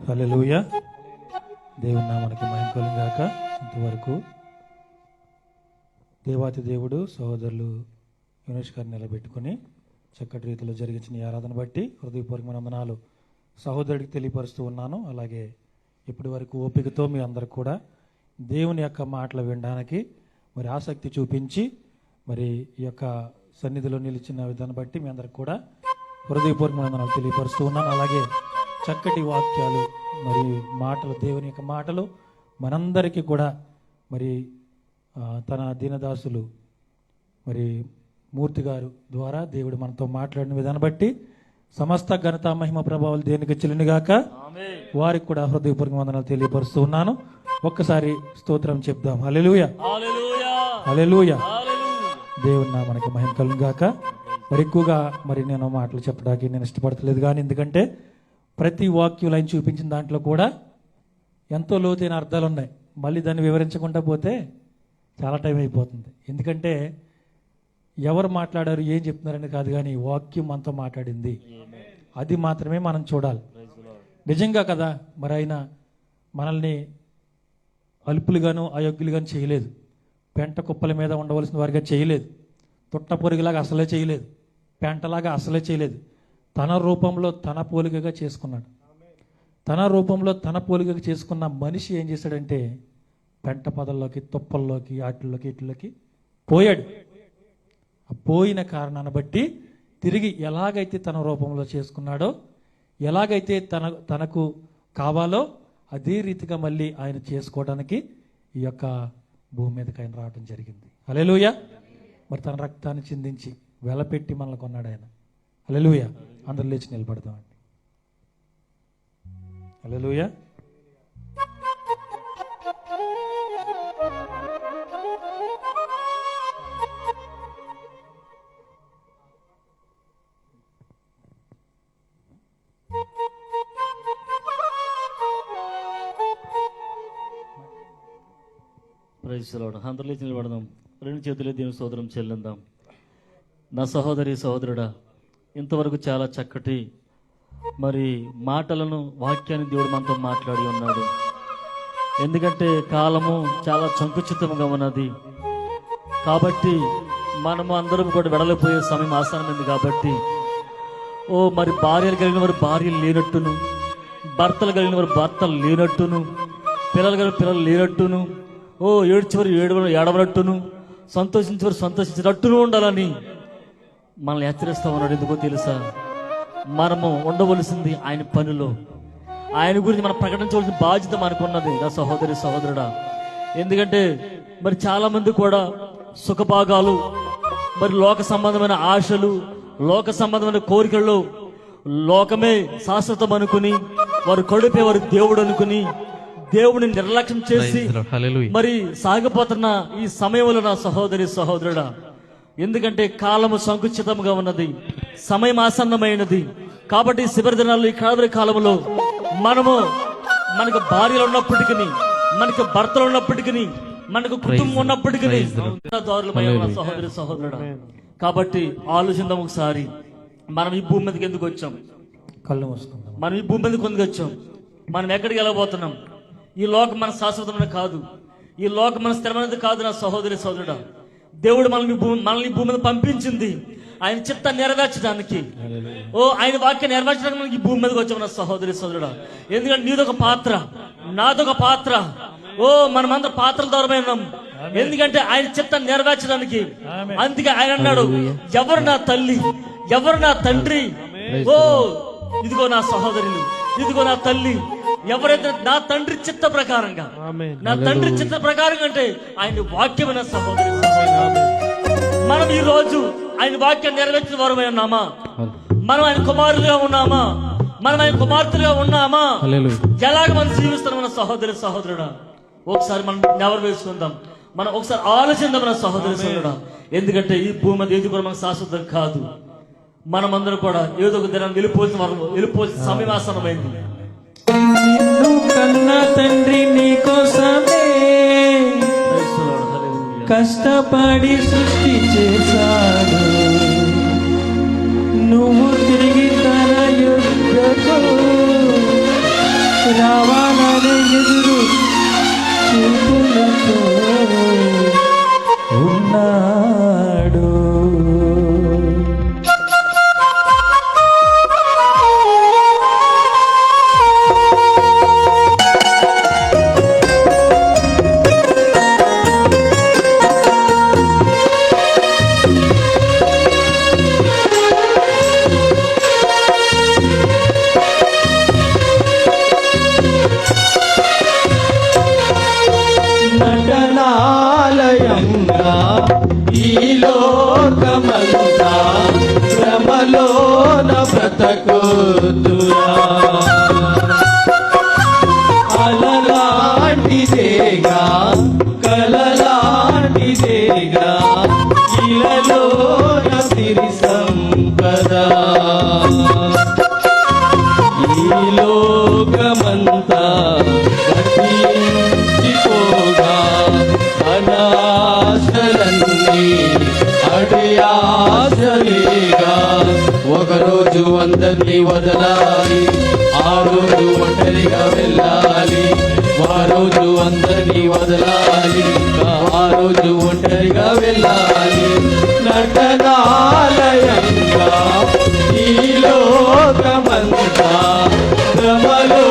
Hello లూయ దేవుని నామానికి మహిమ కలుగాక ఇంతవరకు దేవాతి దేవుడు సహోదరులు యునేష్ గారిని నిలబెట్టుకుని చక్కటి రీతిలో జరిగించిన ఈ ఆరాధన బట్టి హృదయపూర్వకమైన వందనాలు. సహోదరుడికి తెలియపరుస్తూ ఉన్నాను. అలాగే ఇప్పటి వరకు ఓపికతో మీ అందరు కూడా దేవుని యొక్క మాటలు వినడానికి మరి ఆసక్తి చూపించి మరి ఈ యొక్క సన్నిధిలో నిలిచిన విధానం బట్టి మీ అందరికి కూడా హృదయపూర్వకమైన తెలియపరుస్తూ ఉన్నాను. అలాగే చక్కటి వాక్యాలు మరి మాటలు దేవుని యొక్క మాటలు మనందరికీ కూడా మరి తన దీనదాసులు మరి మూర్తి గారు ద్వారా దేవుడు మనతో మాట్లాడిన విధానం బట్టి సమస్త ఘనత మహిమ ప్రభావాలు దేనికి చెల్లినగాక వారికి కూడా హృదయపూర్వక వందనాలు తెలియపరుస్తూ ఉన్నాను. ఒక్కసారి స్తోత్రం చెప్దాం. హల్లెలూయ. హల్లెలూయ. దేవుని నామానికి మహిమ కలుగాక మరి ఎక్కువగా మరి నేను మాటలు చెప్పడానికి నేను ఇష్టపడతలేదు కానీ ఎందుకంటే ప్రతి వాక్యం లైన్ చూపించిన దాంట్లో కూడా ఎంతో లోతైన అర్థాలు ఉన్నాయి. మళ్ళీ దాన్ని వివరించకుండా పోతే చాలా టైం అయిపోతుంది. ఎందుకంటే ఎవరు మాట్లాడారు ఏం చెప్తున్నారని కాదు కానీ వాక్యం మనతో మాట్లాడింది. అది మాత్రమే మనం చూడాలి. నిజంగా కదా మరి ఆయన మనల్ని అల్పులుగాను అయోగ్యులుగాను చేయలేదు. పెంట కుప్పల మీద ఉండవలసిన వారిగా చేయలేదు. తుట్ట పొరుగులాగా అసలే చేయలేదు. పెంటలాగా అసలే చేయలేదు. తన రూపంలో తన పోలికగా చేసుకున్నాడు. తన రూపంలో తన పోలికగా చేసుకున్న మనిషి ఏం చేశాడంటే పెంట పదల్లోకి తుప్పల్లోకి ఆటిల్లోకి ఇట్లలోకి పోయాడు. ఆ పోయిన కారణాన్ని బట్టి తిరిగి ఎలాగైతే తన రూపంలో చేసుకున్నాడో ఎలాగైతే తన తనకు కావాలో అదే రీతిగా మళ్ళీ ఆయన చేసుకోవడానికి ఈ యొక్క భూమి మీదకి ఆయన రావడం జరిగింది. అలెలుయ మరి తన రక్తాన్ని చిందించి వెలపెట్టి మనల్ని కొన్నాడు ఆయన. అలెలుయ అందరు లేచి నిలబడదామండి. అలెలుయ ప్రైజ్లాడు అందరిలో నిలబడదాం. రెండు చేతులు దేవుని సోదరం చెల్లిందాం. నా సహోదరి సహోదరుడా ఇంతవరకు చాలా చక్కటి మరి మాటలను వాక్యాన్ని దేవుడు మనతో మాట్లాడి ఉన్నాడు. ఎందుకంటే కాలము చాలా సంకుచితంగా ఉన్నది. కాబట్టి మనము అందరం కూడా వెడలిపోయే సమయం ఆసనమైంది కాబట్టి ఓ మరి భార్యలు కలిగిన వారు భార్యలు లేనట్టును భర్తలు కలిగిన వారు భర్తలు లేనట్టును పిల్లలు కలిగిన పిల్లలు లేనట్టును ఓ ఏడ్చేవారు ఏడవ ఏడవనట్టును సంతోషించేవారు సంతోషించినట్టును ఉండాలని మనల్ని హెచ్చరిస్తా ఉన్నాడు ఎందుకో తెలుసా? మనము ఉండవలసింది ఆయన పనిలో. ఆయన గురించి మనం ప్రకటించవలసిన బాధ్యత మనకున్నది నా సహోదరి సహోదరుడా ఎందుకంటే మరి చాలా మంది కూడా సుఖభాగాలు మరి లోక సంబంధమైన ఆశలు లోక సంబంధమైన కోరికల్లో లోకమే శాశ్వతం అనుకుని వారు కడుపే వారు దేవుడు అనుకుని దేవుడిని నిర్లక్ష్యం చేసి మరి సాగిపోతున్న ఈ సమయంలో నా సహోదరి సహోదరుడా ఎందుకంటే కాలము సంకుచితంగా ఉన్నది సమయం ఆసన్నమైనది. కాబట్టి శిబిర దినాల్లో ఈ కాలవరి కాలంలో మనము మనకు భార్యలు ఉన్నప్పటికీ మనకు భర్తలు ఉన్నప్పటికీ మనకు కుటుంబం ఉన్నప్పటికీ సహోదరి సహోదరుడా. కాబట్టి ఆలోచిద్దాం ఒకసారి. మనం ఈ భూమి మీదకి ఎందుకు వచ్చాం? కళ్ళు మనం ఈ భూమి మీదకి ఎందుకు వచ్చాం? మనం ఎక్కడికి వెళ్ళబోతున్నాం? ఈ లోకం మన శాశ్వతమైన కాదు. ఈ లోకం మన స్థిరమైనది కాదు నా సహోదరి సహోదరుడా. దేవుడు మనల్ని భూమి మనల్ని భూమి మీద పంపించింది. ఆయన చిత్త నెరవేర్చడానికి. ఓ ఆయన వాక్యం నెరవేర్చడానికి మనకి భూమి మీదకి వచ్చాం నా సహోదరి సహోదరుడా ఎందుకంటే నీదొక పాత్ర నాదొక పాత్ర. ఓ మనమందరం పాత్రల దూరమై ఉన్నాం. ఎందుకంటే ఆయన చిత్తం నెరవేర్చడానికి. అందుకే ఆయన అన్నాడు ఎవరు నా తల్లి ఎవరు నా తండ్రి? ఓ ఇదిగో నా సహోదరులు ఇదిగో నా తల్లి ఎవరైతే నా తండ్రి చిత్త ప్రకారంగా నా తండ్రి చిత్త ప్రకారంగా అంటే ఆయన వాక్యమైన సహోదరి. మనం ఈ రోజు ఆయన వాక్యం నెరవేర్చిన వారమై ఉన్నామా? మనం ఆయన కుమారులుగా ఉన్నామా? మనం ఆయన కుమార్తెలుగా ఉన్నామా? ఎలాగ మనం జీవిస్తున్నాం మన సహోదరి సహోదరుడా? ఒకసారి మనం నెవరు వేసుకుందాం మనం ఒకసారి ఆలోచిద్దాం మన సహోదరి సహోదరుడా. ఎందుకంటే ఈ భూమి ఏది కూడా మనకు శాశ్వతం కాదు. మనమందరం కూడా ఏదో ఒక దినాన్ని వెళ్ళిపోసిన వారు వెళ్ళిపోసిన సమయం ఆసనమైంది నిన్ను కన్న తండ్రి నీకోసమే కష్టపడి సృష్టి చేశాడు. నువ్వు తిరిగి తన యుద్ధకు రావాలని ఎదురు చూపులతో ఉన్నా तक दुआ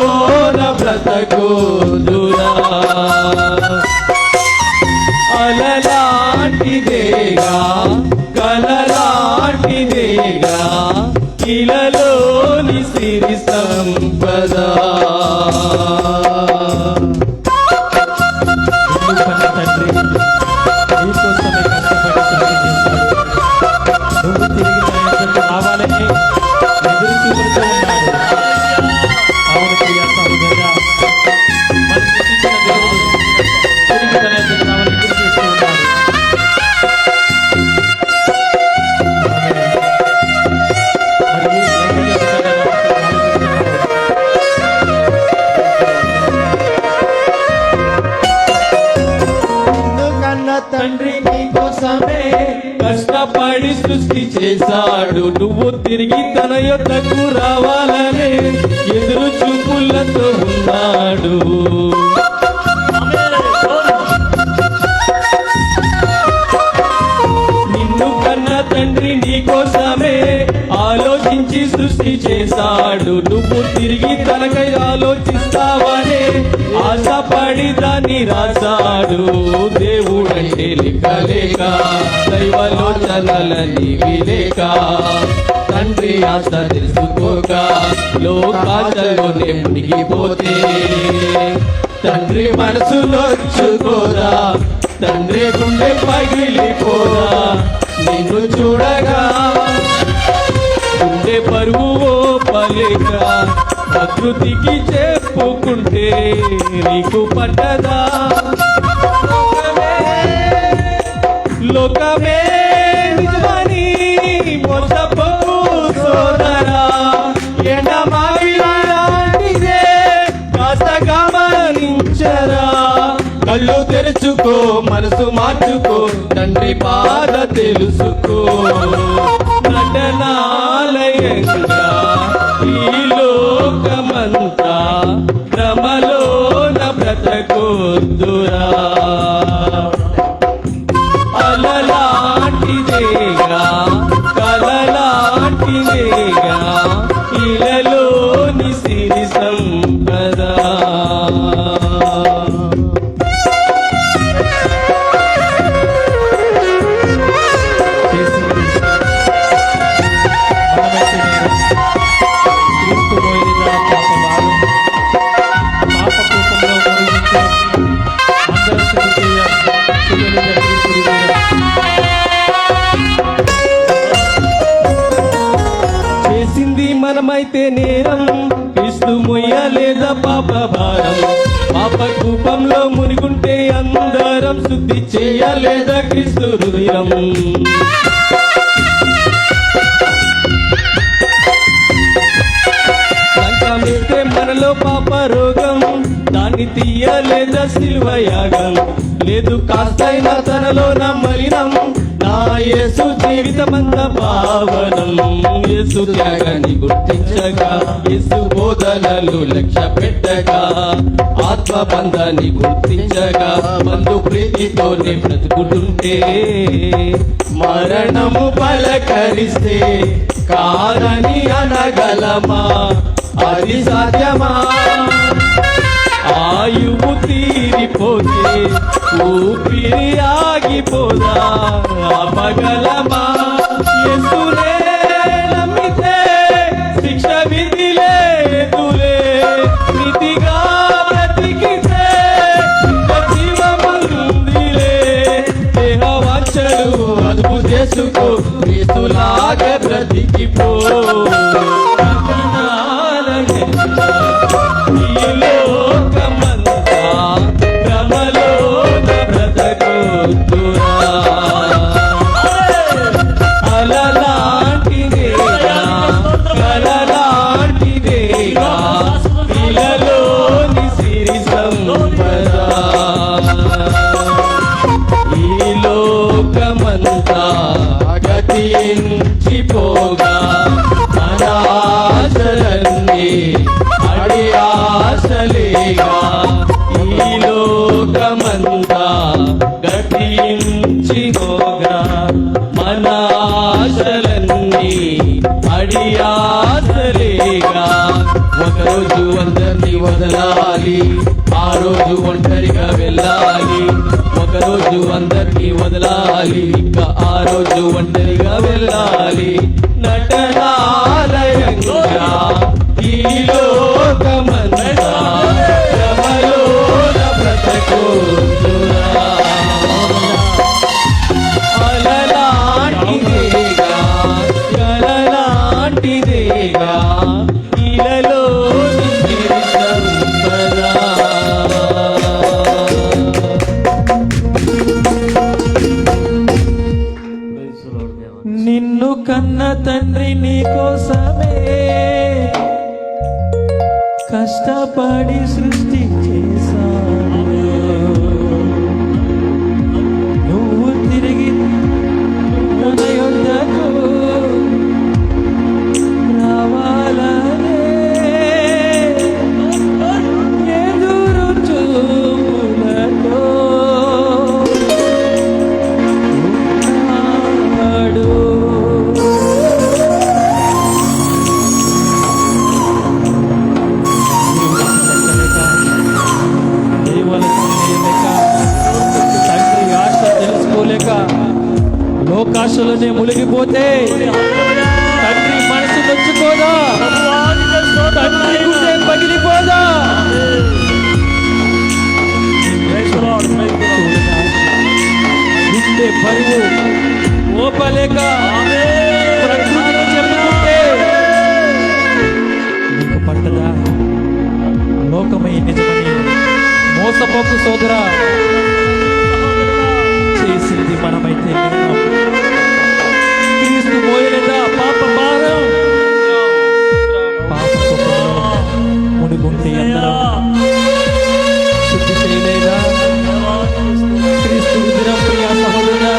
భ్రమలోన కన్న తండ్రి నీకోసమే కష్టపడి సృష్టి చేశాడు. నువ్వు తిరిగి తన యొద్దకు రావాలనే ఎదురు చూపులతో ఉన్నాడు. సృష్టి చేశాడు. నువ్వు తిరిగి తనకై ఆలోచిస్తావనే ఆశపడి దాన్ని రాశాడు. దేవుడంటే లెక్కలేక దైవలోచనలని విలేక తండ్రి ఆశ తెలుసుకోక లోకాశలోనే మునిగిపోతే. తండ్రి మనసు నొచ్చుకోరా తండ్రి గుండె పగిలిపోరా నిన్ను చూడగా పరువు పలేక ప్రకృతికి చెప్పుకుంటే నీకు పట్టదా? లోకమే నిజమని మోసపోకు సోదరా. ఎండమావిలాంటిదే కాస్త గమనించరా కళ్ళు తెరుచుకో మనసు మార్చుకో తండ్రి బాధ తెలుసుకో. నటనాలయంగా ఈ లోకమంతా భ్రమలోన బ్రతకొద్దురా లేదు కాస్తైనా తనలో నమ్మలినం. నా యేసు జీవితమంత పావనం. యేసు త్యాగాన్ని గుర్తించగా యేసు బోధనలు లక్ష్య పెట్టగా ఆత్మ బంధాన్ని గుర్తించగా బంధు ప్రీతితోనే బ్రతుకుతుంటే మరణము పలకరిస్తే కాదని అనగలమా? అది సాధ్యమా? ఆయువు తీరిపోతే ఊపిరి ఆగిపోదా? ఆపగలమా యేసునే నమ్మితే శిక్ష విధి లేదులే నీతిగా బ్రతికితే ఇంకా జీవముందిలే దేహ వాంఛలు అదుపు చేసుకో క్రీస్తులాగా బ్రతికిపో ఆ ఒంటరిగా వెళ్ళాలి. ఒకరోజు అందరినీ వదలాలి. ఇంకా ఆ రోజు ఒంటరిగా వెళ్ళాలి. నటనాలయంగా ఈలో మోసపోకు సోదరా. చేసింది మనమైతే క్రీస్తు మోయలేదా? పాప భారం. మునిగుంటే శుద్ధి చేయలేదా? క్రీస్తు సహోదరుడా.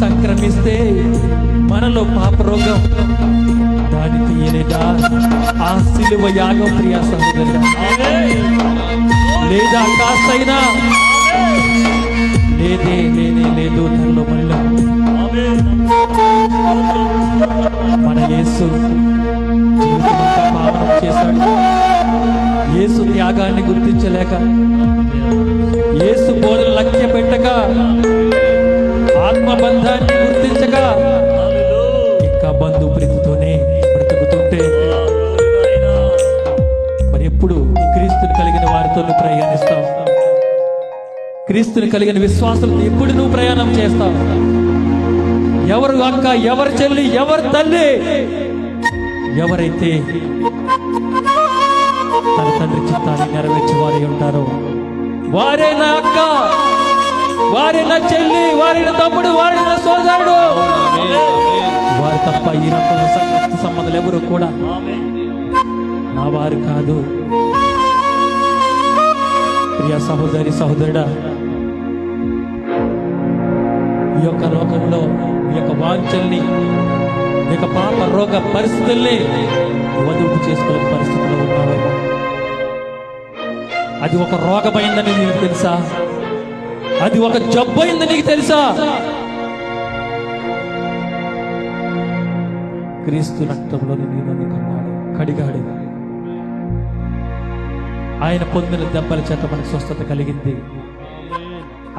సంక్రమిస్తే మనలో పాప రోగం. దాని తీయలేదా? ఆ సిలువ యాగం ప్రియా సహోదరుడా. యేసు త్యాగాన్ని గుర్తించలేక. యేసు బోధలు లక్ష్య పెట్టక ఆత్మబంధాన్ని గుర్తించక ఇంకా బంధు ప్రీతితోనే బ్రతుకుతుంటే. మరి ఎప్పుడు క్రీస్తుని కలిగిన వారితో నువ్వు ప్రయాణిస్తావు? క్రీస్తుని కలిగిన విశ్వాసంతో ఎప్పుడు నువ్వు ప్రయాణం చేస్తావు? ఎవరు అక్క ఎవరు చెల్లి ఎవరు తల్లి? ఎవరైతే తన తండ్రి చిత్తాన్ని నెరవేర్చి వారి ఉంటారు. వారే నా అక్క వారే నా చెల్లి వారి నా తమ్ముడు వారి నా సోదరుడు. వారు తప్ప ఈ రకమైన రక్త సంబంధాలు ఎవరు కూడా నా వారు కాదు. ప్రియ సహోదరి సహోదరుడా ఈ యొక్క లోకంలో ఈ యొక్క వాంఛల్ని ఈ యొక్క పాప రోగ పరిస్థితుల్ని వదుపు చేసుకునే పరిస్థితిలో ఉన్నారు అది ఒక రోగమైందని నీకు తెలుసా? అది ఒక జబ్బు అయిందని నీకు తెలుసా? క్రీస్తు రక్తంలో నేను కన్నాడు కడిగాడు. ఆయన పొందిన దెబ్బల చేత మనకు స్వస్థత కలిగింది.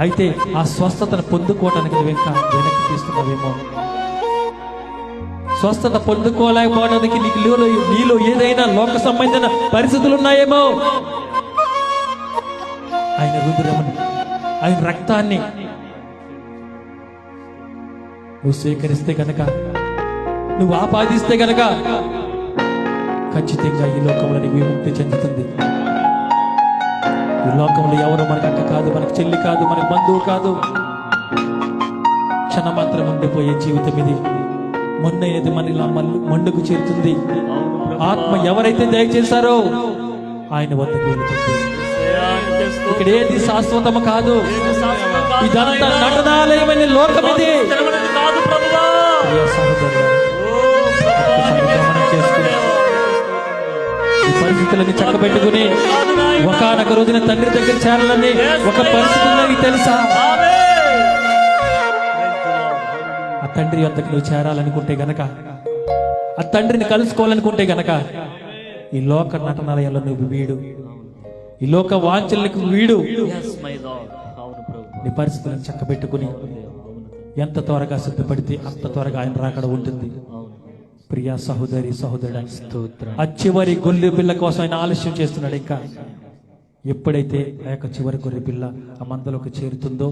అయితే ఆ స్వస్థతను పొందుకోవడానికి నువ్వు వెనక్కి తీసుకున్నావేమో స్వస్థత పొందుకోలేకపోవడానికి నీకు నీలో ఏదైనా లోక సంబంధించిన పరిస్థితులు ఉన్నాయేమో? ఆయన రుద్రమని ఆయన రక్తాన్ని నువ్వు స్వీకరిస్తే గనక నువ్వు ఆపాదిస్తే గనక ఖచ్చితంగా ఈ లోకంలో నీకు విముక్తి చెందుతుంది. ఈ లోకంలో ఎవరు మనకు అక్క కాదు మనకు చెల్లి కాదు మనకు బంధువు కాదు. క్షణమాత్రం ఉండిపోయే జీవితం ఇది. మొన్న ఏది మన ఇలా మండుకు చేరుతుంది? ఆత్మ ఎవరైతే దయచేశారో ఆయన వద్దకు వెళుతుంది. ఇక్కడ ఏది శాశ్వతము కాదు? ఇదంతా నటనాలయమైన లోకం ఇది కాదు ప్రభువా పరిస్థితులని చక్కబెట్టుకుని ఒకనొక రోజున తండ్రి దగ్గర చేరాలని ఒక పరిస్థితి ఉందని తెలుసా? ఆ తండ్రి వద్దకు నువ్వు చేరాలనుకుంటే గనక ఆ తండ్రిని కలుసుకోవాలనుకుంటే గనక ఈ లోక నటనాలయంలో నువ్వు వీడు. ఈ లోక వాంఛలకు వీడు. నీ పరిస్థితులను చక్కబెట్టుకుని ఎంత త్వరగా సిద్ధపడితే అంత త్వరగా ఆయన రాకడ ఉంటుంది. ప్రియా సహోదరి సహోదరుడు స్తోత్రం. ఆ చివరి గొల్లి పిల్ల కోసం ఆయన ఆలస్యం చేస్తున్నాడు ఇంకా. ఎప్పుడైతే ఆ యొక్క చివరి గొర్రె పిల్ల ఆ మందలోకి చేరుతుందో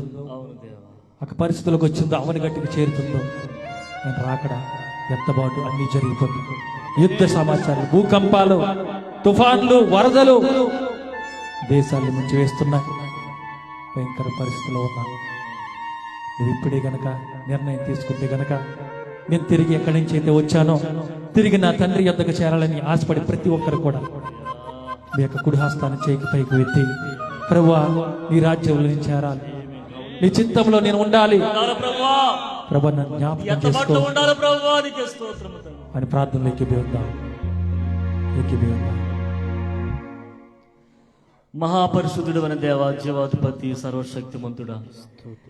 ఆ పరిస్థితులకు వచ్చిందో అవని గట్టికి చేరుతుందో ఆయన రాకడ ఎత్తబాటు అన్ని జరిగిపోతుంది. యుద్ధ సమాచారాలు భూకంపాలు తుఫాన్లు వరదలు దేశాన్ని ముంచి వేస్తున్నాయి భయంకర పరిస్థితిలో ఉన్నాను నువ్వు ఇప్పుడే గనక నిర్ణయం తీసుకుంటే గనక నేను తిరిగి ఎక్కడి నుంచి అయితే వచ్చానో తిరిగి నా తండ్రి యొద్దకు చేరాలని ఆశపడి ప్రతి ఒక్కరు కూడా మీ యొక్క కుడి హస్తాన్ని చేయికి పైకి ఎత్తి ప్రభువా నీ రాజ్యంలో నేను చేరాలి. నీ చిత్తంలో నేను ఉండాలి. ప్రభు నన్ను జ్ఞాపకం చేసుకో. అని ప్రార్థనలో ఎక్కిపోయి ఉందాం ఎక్కిపోయి ఉందాం మహాపరిశుద్ధుడు అనే దేవా జీవాధిపతి సర్వశక్తిమంతుడా.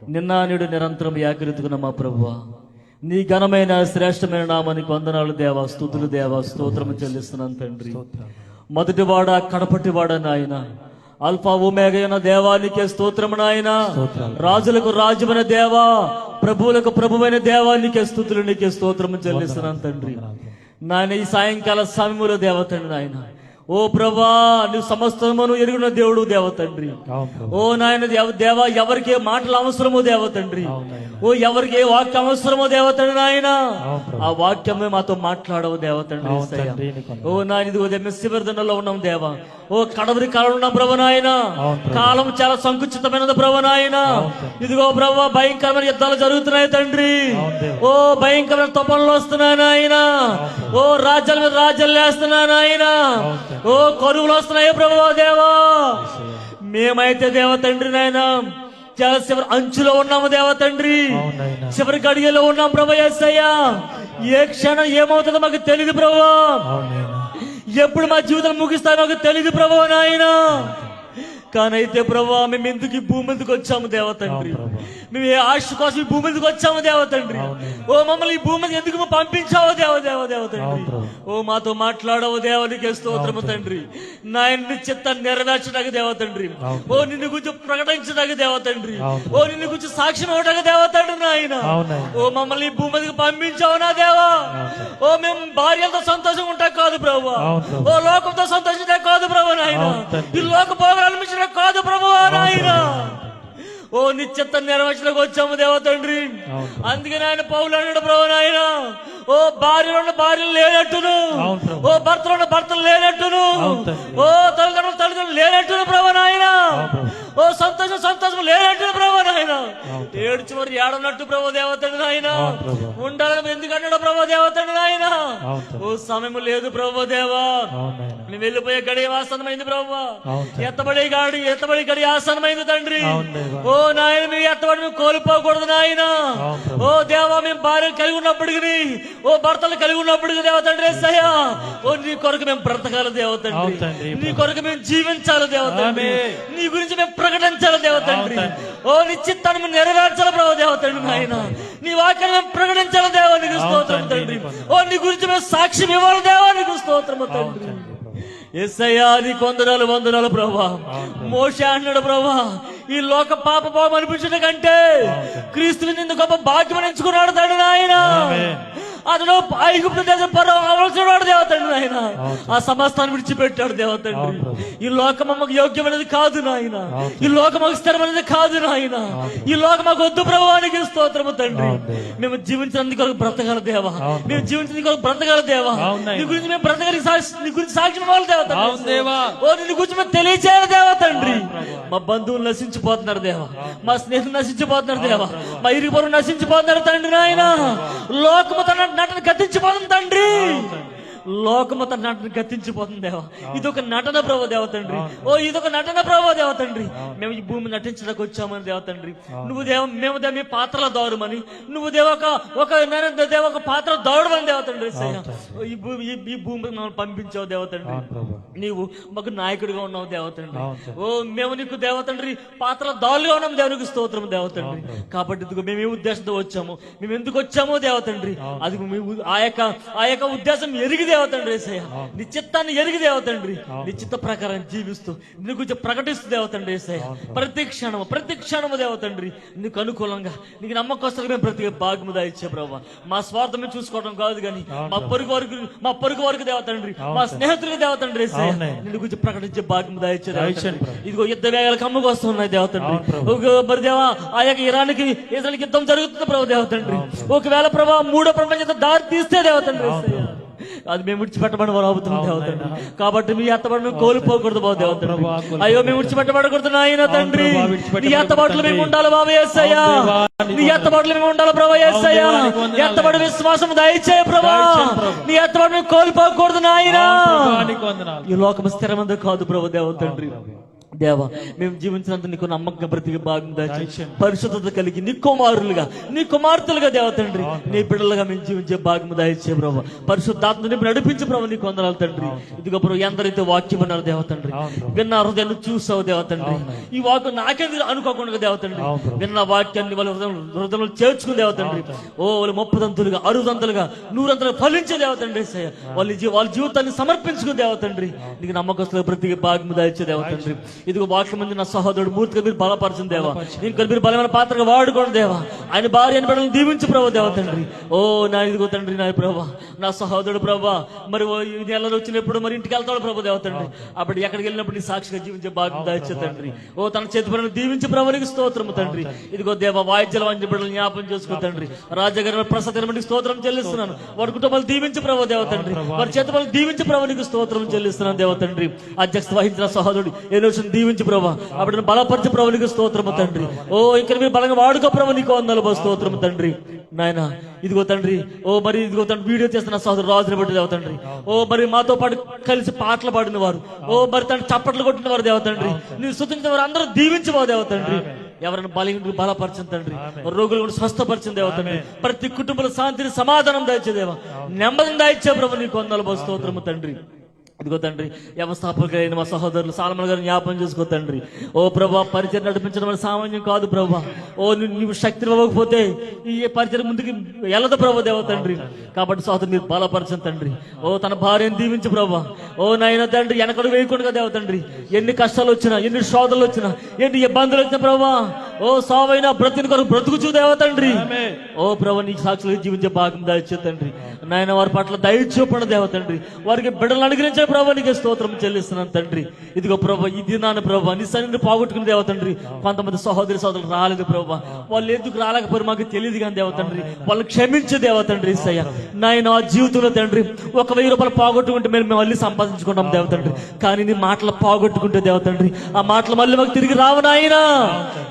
నిన్న నేడు నిరంతరం ఏకరీతుకున్న మా ప్రభువ. నీ ఘనమైన శ్రేష్టమైన నామానికి వందనాలు దేవా స్థుతులు దేవా స్తోత్రము చెల్లిస్తున్నాను తండ్రి. మొదటివాడ కడపటివాడ నాయన. అల్ఫా ఉమేగైన దేవానికే స్తోత్రము నాయన. రాజులకు రాజుమైన దేవా ప్రభువులకు ప్రభువైన దేవానికే స్థుతులు నీకే స్తోత్రము చెల్లిస్తున్నాను తండ్రి. నాయన ఈ సాయంకాల సమయములో దేవతండ్రి నాయన. ఓ ప్రభా నువ్వు సమస్తమును ఎరుగున దేవుడు దేవతండ్రి. ఓ నాయన దేవ- దేవా ఎవరికి ఏ మాటలు అవసరమో దేవతండ్రి. ఓ ఎవరికి ఏ వాక్యం అవసరమో దేవతండ్రి నాయన. ఆ వాక్యమే మాతో మాట్లాడవు దేవతండ్రి. ఓ నాయన ఇదిగో ఉన్నాం దేవా. ఓ కడవరి కాలం ఉన్నాం ప్రభు నాయన. కాలం చాలా సంకుచితమైనది ప్రభు నాయన. ఇదిగో ప్రభు భయంకరమైన యుద్ధాలు జరుగుతున్నాయి తండ్రి. ఓ భయంకరమైన తుఫాన్లు వస్తున్నాయి నాయన. ఓ రాజ్యాల మీద రాజ్యాలు వేస్తున్నాయి నాయన. ఓ కరువులు వస్తున్నాయి ప్రభు దేవా మేమైతే దేవ తండ్రి నాయన చాలా చివరి అంచులో ఉన్నాము దేవ తండ్రి. చివరి గడియలో ఉన్నాం ప్రభు ఎస్సయ్యా ఏ క్షణం ఏమవుతుందో మాకు తెలియదు ప్రభు. ఎప్పుడు మా జీవితం ముగిస్తానో మాకు తెలియదు ప్రభు నాయన కానీ అయితే ప్రభు మేము ఎందుకు ఈ భూమి మీదకి వచ్చాము దేవతండ్రి అవును ప్రభు. మేము ఏ ఆశ కోసం ఈ భూమి మీదకి వచ్చాము దేవతండ్రి. ఓ మమ్మల్ని ఈ భూమి ఎందుకు పంపించావో దేవ దేవ దేవతండ్రి. ఓ మాతో మాట్లాడవు దేవునికి స్తోత్రము తండ్రి నాయన చిత్తాన్ని నెరవేర్చడానికి దేవతండ్రి. ఓ నిన్ను గురించి ప్రకటించడానికి దేవతండ్రి. ఓ నిన్ను గురించి సాక్ష్యం ఇవ్వడానికి దేవతండ్రి నాయన. ఓ మమ్మల్ని ఈ భూమి మీదకి పంపించావు నా దేవా ఓ మేము భార్యలతో సంతోషంగా ఉంటాం కాదు ప్రభు. ఓ లోకంతో సంతోషించే కాదు ప్రభు నాయన. ఈ లోక భోగాలు కాదు ప్రభు నాయన ఓ నిశ్చిత నెరవేర్చడానికి వచ్చాము దేవ తండ్రి అవును. అందుకని ఆయన పౌలు అన్నాడు ప్రభు నాయన ఓ భార్యలో ఉన్న భార్యలు లేనట్టును. ఓ భర్తలో ఉన్న భర్తలు లేనట్టును. ఓ తల్లిదండ్రులు తల్లిదండ్రులు లేనట్టును ప్రభు నాయన. ఓ సంతోషం సంతోషం లేనట్టును ప్రభు నాయన. ఏడ్చి మరి ఏడనట్టు ప్రభు దేవతండ్రి నాయన. ఉండాలని ఎందుకు అన్నాడు ప్రభు దేవతండ్రి నాయన. ఓ సమయం లేదు ప్రభు దేవా. మేము వెళ్ళిపోయే గడి ఆసనమైంది ప్రభు. ఎత్తబడి గాడి ఎత్తబడి గడి ఆసనమైంది తండ్రి. ఓ నాయన మేము ఎత్తబడి మేము కోల్పోకూడదు నాయన. ఓ దేవా మేము భార్యలు కలిగి ఉన్నప్పటికి ఓ భర్తలు కలిగి ఉన్నప్పటికి దేవ తండ్రి యేసయ్యా. ఓ నీ కొరకు మేము బ్రతకాలి దేవ అవును తండ్రి తండ్రి. నీ కొరకు మేము జీవించాలి దేవ తండ్రి ఆమేన్. నీ గురించి మేము ప్రకటించాలి దేవ తండ్రి తండ్రి. ఓ నీ చిత్తాన్ని మేము నెరవేర్చాలి ప్రభు దేవ తండ్రి నాయన నీ వాక్యాన్ని మేము ప్రకటించాలి దేవ నీకు స్తోత్రం తండ్రి. ఓ నీ గురించి మేము సాక్ష్యం ఇవ్వాలి దేవా నీకు స్తోత్రము తండ్రి. ఎస్ఐయా నీ కొందనాలు వందనాలు ప్రభా మోషే అన్నాడు ప్రభా ఈ లోక పాప పాపం అనిపించడం కంటే క్రీస్తుని నిన్ను గొప్ప భాగ్యం ఎంచుకున్నాడు తండ్రి నాయన. అతడు ఐగుప్తు దేశం పరవ అవలసినవాడు దేవతండ్రి నాయన. ఆ సమస్తాన్ని విడిచిపెట్టాడు ప్రభు. ఈ లోకం మాకు యోగ్యమైనది కాదు నాయన. ఈ లోకం మాకు స్థిరమైనది కాదు నాయన. ఈ లోకం మాకు వద్దు ప్రభువానికి స్తోత్రము తండ్రి. మేము జీవించడానికి కొరకు బ్రతకాల దేవా. మేము జీవించడానికి కొరకు బ్రతకాల దేవా. నీ గురించి మేము బ్రతకాలి సాక్షి- నీ గురించి సాక్ష్యం వాళ్ళు దేవత. ఓ నిన్ను గురించి మేము తెలియచేయాలి దేవా తండ్రి. మా బంధువులు నశించిపోతున్నారు దేవా. మా స్నేహితులు నశించిపోతున్నారు దేవా. మా ఇరుగు పొరుగు నశించిపోతున్నారు తండ్రి నాయన. లోకము తన నటన గతించిపోతుంది తండ్రి. లోకము తన నటన గతించిపోతుంది దేవా. ఇది ఒక నటన ప్రభు దేవ తండ్రి. ఓ ఇది ఒక నటన ప్రభు దేవ తండ్రి. మేము ఈ భూమి నటించడానికి వచ్చామని దేవ తండ్రి. నువ్వు దేవ మేము దేవ మీ పాత్రల దౌడమని నువ్వు దేవ ఒక దేవ ఒక పాత్ర దౌడమని దేవ తండ్రి. యేసయ్య. ఓ ఈ భూమి ఈ- భూమికి మమ్మల్ని పంపించావు దేవ తండ్రి. అవును ప్రభు. నీవు మాకు నాయకుడిగా ఉన్నావు దేవతండ్రి. ఓ మేము నీకు దేవతండ్రి పాత్ర దాలుగా ఉన్నాం దేవునికి స్తోత్రం దేవతండ్రి కాబట్టి ఇదిగో మేము ఏ ఉద్దేశంతో వచ్చాము మేము ఎందుకు వచ్చామో దేవతండ్రి అది ఆ యొక్క ఆ యొక్క ఉద్దేశం ఎరిగి దేవతండ్రి ఏసయ్య. నీ చిత్తాన్ని ఎరిగి దేవతండ్రి. నీ చిత్త ప్రకారం జీవిస్తూ నీ గురించి ప్రకటిస్తూ దేవతండ్రి ఏసయ్య. ప్రతి క్షణము ప్రతి క్షణము దేవతండ్రి నీకు అనుకూలంగా నీకు నమ్మకస్తులుగా మేము ప్రతి భాగము దాయిచ్చే ప్రభావ మా స్వార్థం చూసుకోవడం కాదు కానీ మా పొరుగు వరకు మా పొరుగు వరకు దేవతండ్రి మా స్నేహితులకు దేవతండ్రి ఏసయ్య. నిన్ను గురించి ప్రకటించే భాగ్యం దాయిచ్చే. ఇదిగో యుద్ధ వేగాలు కమ్ముకు వస్తున్నాయి దేవతండ్రి మరి దేవా ఆ యొక్క ఇరానికి ఇజ్రాయల్కి యుద్ధం జరుగుతుంది ప్రభు దేవతండ్రి. ఒకవేళ ప్రభా మూడో ప్రపంచ దారి తీస్తే దేవతండ్రి అది మేము విడిచిపెట్టబడి వారు అవుతున్నాం దేవతండ్రి కాబట్టి మీ ఎత్తబడి మేము కోల్పోకూడదు బాబు దేవతండ్రి కోల్పో- అయ్యో మేము విడిచిపెట్టబడకూడదు నాయన తండ్రి. నీ ఎత్తబాట్లు మేము ఉండాలి బాబు ఏసయ్యా. నీ ఎత్తబాట్లు మేము ఉండాలి ప్రభా ఏసయ్యా. ఎత్తబడి విశ్వాసం దయచేయ ప్రభా. నీ ఎత్తబడి మేము కోల్పోకూడదు నాయనా. ఈ లోకం స్థిరమందు కాదు ప్రభు దేవ తండ్రి దేవా మేము జీవించినంత నీకు నమ్మకం ప్రతికి భాగం దాచి దయచేయండి. పరిశుద్ధత కలిగి నీ కుమారులుగా నీ కుమార్తెలుగా దేవ తండ్రి నీ బిడ్డలుగా మేము జీవించే భాగం దయచే ప్రభు. పరిశుద్ధాత్మ నిన్ను నడిపించే ప్రభు నీకు వందనాలు తండ్రి. ఇదిగో ప్రభు ఎందరైతే వాక్యం అన్నారు దేవ తండ్రి. విన్న హృదయాన్ని చూసావు దేవ తండ్రి. ఈ వాక్యం నాకేందుకు అనుకోకుండా దేవ తండ్రి. విన్న వాక్యాన్ని వాళ్ళ హృదయం హృదయంలో చేర్చుకుని దేవ తండ్రి. ఓ వాళ్ళు ముప్పదంతులుగా అరుదంతులుగా నూరంతులుగా ఫలించే దేవ తండ్రి. వాళ్ళ వాళ్ళ జీవితాన్ని సమర్పించుకుని దేవ తండ్రి. నీకు నమ్మకస్తులు ప్రతి భాగం దాయిచ్చే దేవ తండ్రి. ఇదిగో వాక్యం మంది నా సహోదరుడు మూర్తిగా మీరు బలపరచండి దేవా. ఇంకా మీరు బలమైన పాత్రగా వాడుకోండి దేవా. ఆయన భార్య అని బిడ్డలను దీవించి ప్రభు దేవ తండ్రి. ఓ నా ఇదిగో తండ్రి నా ప్రభా. నా సహోదరుడు ప్రభా. మరి ఓ ఈ నెలలో వచ్చినప్పుడు మరి ఇంటికి వెళ్తాడు ప్రభు దేవ తండ్రి. అప్పుడు ఎక్కడికి వెళ్ళినప్పుడు నీ సాక్షిగా జీవించే భాగం దాయిచ్చే తండ్రి. ఓ తన చేతి పనులు దీవించి ప్రభునికి స్తోత్రము తండ్రి. ఇదిగో దేవ వాయిద్యాల వంటి బిడ్డలు జ్ఞాపం చేసుకో తండ్రి. రాజగారి ప్రసాద్ స్తోత్రం చెల్లిస్తున్నాను. వారి కుటుంబాలు దీవించి ప్రభు దేవ తండ్రి. వారి చేతి పనులు దీవించి ప్రభునికి స్తోత్రం చెల్లిస్తున్నాను దేవ తండ్రి. అధ్యక్షత వహించిన సహోదరుడు ఏ రోజు దీవించి ప్రభా. అప్పుడు బలపరిచి ప్రభునికి స్తోత్రము తండ్రి. ఓ ఇక్కడ మీరు బలంగా వాడుకో ప్రభు నీకు వందలు స్తోత్రము తండ్రి. నాయన ఇదిగో తండ్రి. ఓ మరి ఇదిగో తండ్రి వీడియో చేస్తున్న సహోదరు రాజుని బట్టి దేవతండ్రి ఓ మరి మాతో పాటు కలిసి పాటలు పాడిన వారు. ఓ మరి తండ్రి చప్పట్లు కొట్టిన వారు దేవతండ్రి నీవు స్థుతించిన వారు అందరూ దీవించి దేవ దేవతండ్రి ఎవరైనా బలహీనుడు బలపరచని తండ్రి. రోగులు కూడా స్వస్థపరచం దేవతండ్రి ప్రతి కుటుంబంలో శాంతిని సమాధానం దాయిచ్చే దేవ. నెమ్మదిని దాయిచ్చే ప్రభు నీకు వందలు స్తోత్రము తండ్రి. ఇదిగో తండ్రి వ్యవస్థాపకులైన మా సహోదరులు సాలమన్ గారిని జ్ఞాపం చేసుకో తండ్రి. ఓ ప్రభా పరిచయం నడిపించడం మన సామాన్యం కాదు ప్రభా. ఓ ను- నువ్వు శక్తిని ఇవ్వకపోతే ఈ పరిచయం ముందుకు వెళ్ళదు ప్రభు దేవ తండ్రి. కాబట్టి సోదరు మీరు బలపరచం తండ్రి. ఓ తన భార్యను దీవించు ప్రభా. ఓ నాయన తండ్రి వెనకడు వేయకుండా దేవ తండ్రి. ఎన్ని కష్టాలు వచ్చినా ఎన్ని శోధనలు వచ్చినా ఎన్ని ఇబ్బందులు వచ్చినా ప్రభా. ఓ సావైనా బ్రతిని కొరకు బ్రతుకుచూ దేవ తండ్రి. ఓ ప్రభు నీకు సాక్షులుగా జీవించే భాగం దయచే తండ్రి. నాయన వారి పట్ల దయ చూపండి దేవ తండ్రి. వారికి బిడ్డలు అనుగ్రహించే ప్రభు. నీకే స్తోత్రం చెల్లిస్తున్నాను తండ్రి. ఇదిగో ప్రభు ఈ దినాన్ని ప్రభు నీ సన్నిధిని పోగొట్టుకుని దేవ తండ్రి. కొంతమంది సహోదరి సోదరులు రాలేదు ప్రభు. వాళ్ళు ఎందుకు రాలేకపోయారు మాకు తెలియదు కానీ దేవ తండ్రి. వాళ్ళు క్షమించే దేవ తండ్రి ఇస్తయ్య నాయన ఆ జీవితంలో తండ్రి ఒక వెయ్యి రూపాయలు పోగొట్టుకుంటే మేము మేము మళ్ళీ సంపాదించుకుంటాం దేవ తండ్రి. కానీ నీ మాటలు పోగొట్టుకుంటే దేవ తండ్రి ఆ మాటలు మళ్ళీ మాకు తిరిగి రావు నాయనా.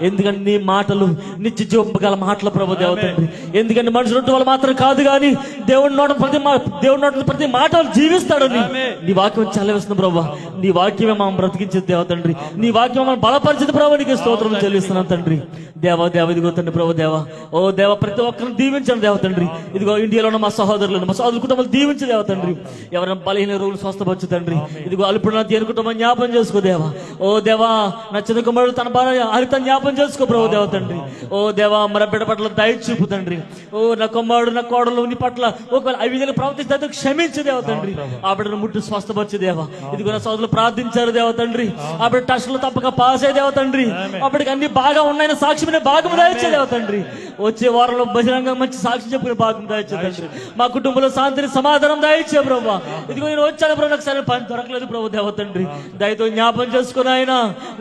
ఎందుకంటే నీ మాటలు నిత్య జీవం గల మాటల ప్రభు దేవ తండ్రి. ఎందుకంటే మనుషులు వాళ్ళు మాత్రం కాదు కానీ దేవుడి నోట ప్రతి మా దేవుడి నోట ప్రతి మాట జీవిస్తాడు నీ. వాక్యం చల్లవేస్తుంది ప్రభు నీ వాక్యమే మనం బ్రతికించేది దేవ తండ్రి. నీ వాక్యం మనం బలపరిచేది ప్రభు నీకు స్తోత్రం చెల్లిస్తున్నాం తండ్రి. దేవ దేవ ఇదిగో తండ్రి ప్రభు దేవ. ఓ దేవ ప్రతి ఒక్కరిని దీవించండి దేవ తండ్రి. ఇదిగో ఇండియాలో ఉన్న మా సహోదరులను మా సహోదరు కుటుంబాలు దీవించి దేవ తండ్రి. ఎవరైనా బలహీన రోగులు స్వస్థపరచు తండ్రి. ఇదిగో అల్పుడు దేని కుటుంబం జ్ఞాపం చేసుకో దేవా. ఓ దేవా నా చిన్న కుమారుడు తన భార్య హరిత జ్ఞాపం చేసుకో ప్రభు దేవ తండ్రి. ఓ దేవా మన బిడ్డ పట్ల దయ చూపు తండ్రి. ఓ నా కుమారుడు నా కోడలు నీ పట్ల ఒకవేళ అవి విధంగా ప్రవర్తిస్తే క్షమించు దేవ తండ్రి. ఆ బిడ్డను ముట్టు స్వస్థపరచు దేవా. ఇదిగో నా సోదరులు ప్రార్థించారు దేవ తండ్రి. ఆ బిడ్డ టెస్టులు తప్పక పాస్ అయ్యే దేవ తండ్రి. అప్పటికి అన్ని బాగా ఉన్నాయని సాక్ష్యమైన భాగం దాయిచ్చే దేవ తండ్రి. వచ్చే వారంలో బహిరంగ మంచి సాక్షి చెప్పుకునే భాగం తండ్రి మా కుటుంబంలో శాంతిని సమాధానం దాయిచ్చే ప్రభా. ఇదిగో నేను వచ్చాను ప్రభు నాకు సరైన పని దొరకలేదు ప్రభు దేవ తండ్రి దయతో జ్ఞాపం చేసుకుని ఆయన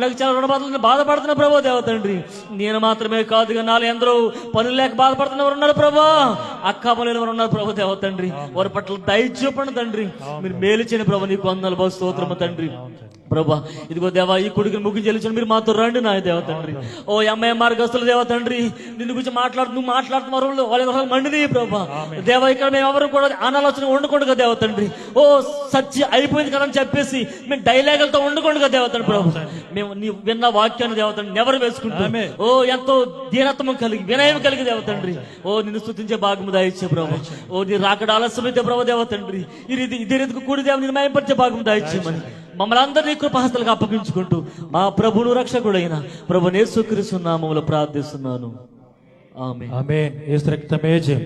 నాకు చాలా రుణబాధలు బాధపడుతున్న ప్రభు దేవ తండ్రి నేను మాత్రమే కాదుగా నాలుగు ఎందరో పనులు లేక బాధపడుతున్న వారు ఉన్నారు ప్రభా. అక్క పనులు ఉన్నారు ప్రభు దేవ తండ్రి వారి పట్ల దయ చూపండి తండ్రి. మీరు మేలు చేయని ప్రభు నీకు వందలు బహు స్తోత్రము తండ్రి. ప్రభా ఇదిగో దేవా ఈ కొడుకుని ముగ్గు చెల్లించండి మీరు మాతో రండి నా దేవ తండ్రి ఓ అమ్మాయి మార్గస్తుల దేవ తండ్రి నిన్ను గురించి మాట్లాడుతూ నువ్వు మాట్లాడుతున్న వరంలో వాళ్ళ హృదయాలు మండిది ప్రభా. దేవ ఇక్కడ మేము ఎవరు కూడా అనాలోచన ఉండకూడదు దేవ తండ్రి. ఓ సత్య అయిపోయింది కదా అని చెప్పేసి మేము డైలాగులతో ఉండకూడదు దేవ తండ్రి ప్రభు. మేము నీ విన్న వాక్యాన్ని దేవ తండ్రి నెవరు వేసుకుంటాం. ఓ ఎంతో దీనత్వం కలిగి వినయం కలిగి దేవ తండ్రి. ఓ నిన్ను స్తుతించే భాగము దాయిచ్చే ప్రభు. ఓ నీ రాకడ ఆలస్యమైతే ప్రభు దేవ తండ్రి. ఈ రీతి ఇదే రీతికి కూడి దేవ నేను మయంపరిచే భాగం దాయిచ్చేయమని మమ్మల్ని అందరినీ కృపహస్తలుగా అప్పగించుకుంటూ మా ప్రభును రక్షకుడైన ప్రభు నామములో ప్రార్థిస్తున్నాను. ఆమె ఆమేన్ యేసు రక్తమే జయం.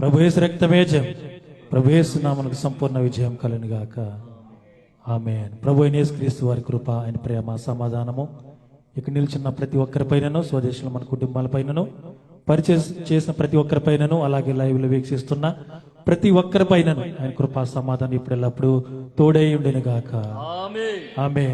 ప్రభు యేసు రక్తమే జయం. ప్రభు యేసు నామనకు సంపూర్ణ విజయం కలును గాక ఆమేన్ ప్రభు అయిన యేసుక్రీస్తు వారి కృప ఆయన ప్రేమ సమాధానము. ఇక్కడ నిల్చున్న ప్రతి ఒక్కరిపైనను స్వదేశంలో మన కుటుంబాలపైనను పరిచయం చేసిన ప్రతి ఒక్కరిపైనను అలాగే లైవ్లో వీక్షిస్తున్న ప్రతి ఒక్కరిపైనను ఆయన కృపా సమాధానం ఇప్పుడు ఎల్లప్పుడూ తోడై ఉండేను గాక ఆమె